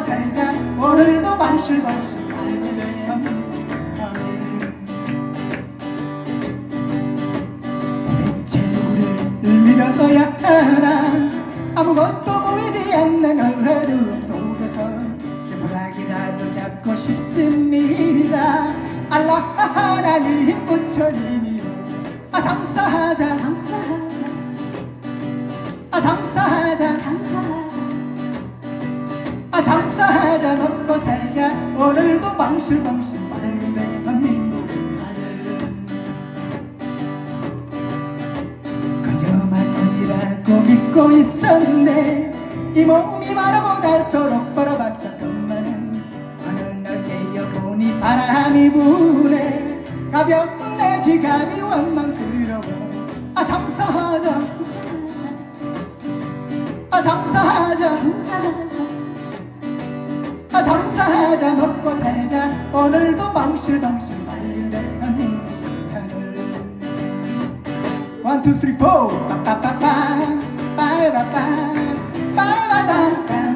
살자. 오늘도 도대체 누구를 믿어야? 하나. 아무것도 보이지 않는 어두움 속에서 지푸라기라도 잡고 싶습니다. 알라 하나님 부처님이요. 아 장사하자. 장사하자. 아 장사하자. 장사하자 아 장사하자 먹고 살자. 오늘도 방실방실 맑은 대한민국의 하늘 그저만 아니라고 믿고 있었네. 이 몸이 마르고 닳도록 벌어봤자 것만은 어느 날 깨어보니 바람이 부네. 가벼운 내 지갑이 원망스러워. 아 장사하자. 장사하자. 아 장사하자. 장사하자 아 장사하자 먹고 살자. 오늘도 맑은 대한민국의 하늘 원, 투, 쓰리, 포! 빠빠빠빠 빠바빠 빠빠빠빠바바밤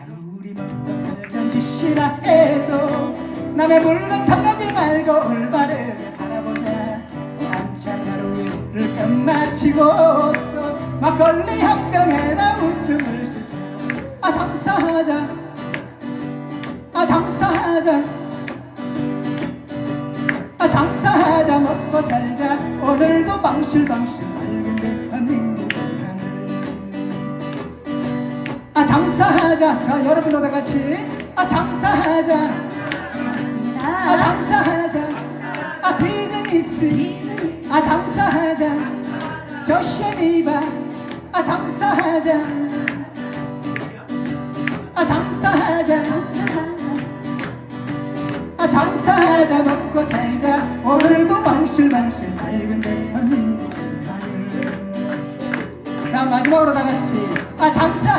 아무리 먹고 살던 짓이라 해도 남의 물건 탐내 지 말고 올바르게 살아보자. 한참 하루를 끝마치고서 막걸리 한 병에다 웃음을 쉬자. 아 장사하자. 아 장사하자. 아 장사하자. 먹고 살자. 오늘도 방실방실 맑은 대한민국의 하늘. 아 장사하자. 자 여러분도 다 같이. 아 장사하자 아 장사하자. 아 비즈니스. 아 장사하자. 조션이바. 아 장사하자. 아 장사하자. 아 장사하자. 먹고 살자. 오늘도 방실방실 맑은 대한민국의 하늘 자 마지막으로 다 같이. 아 장사하자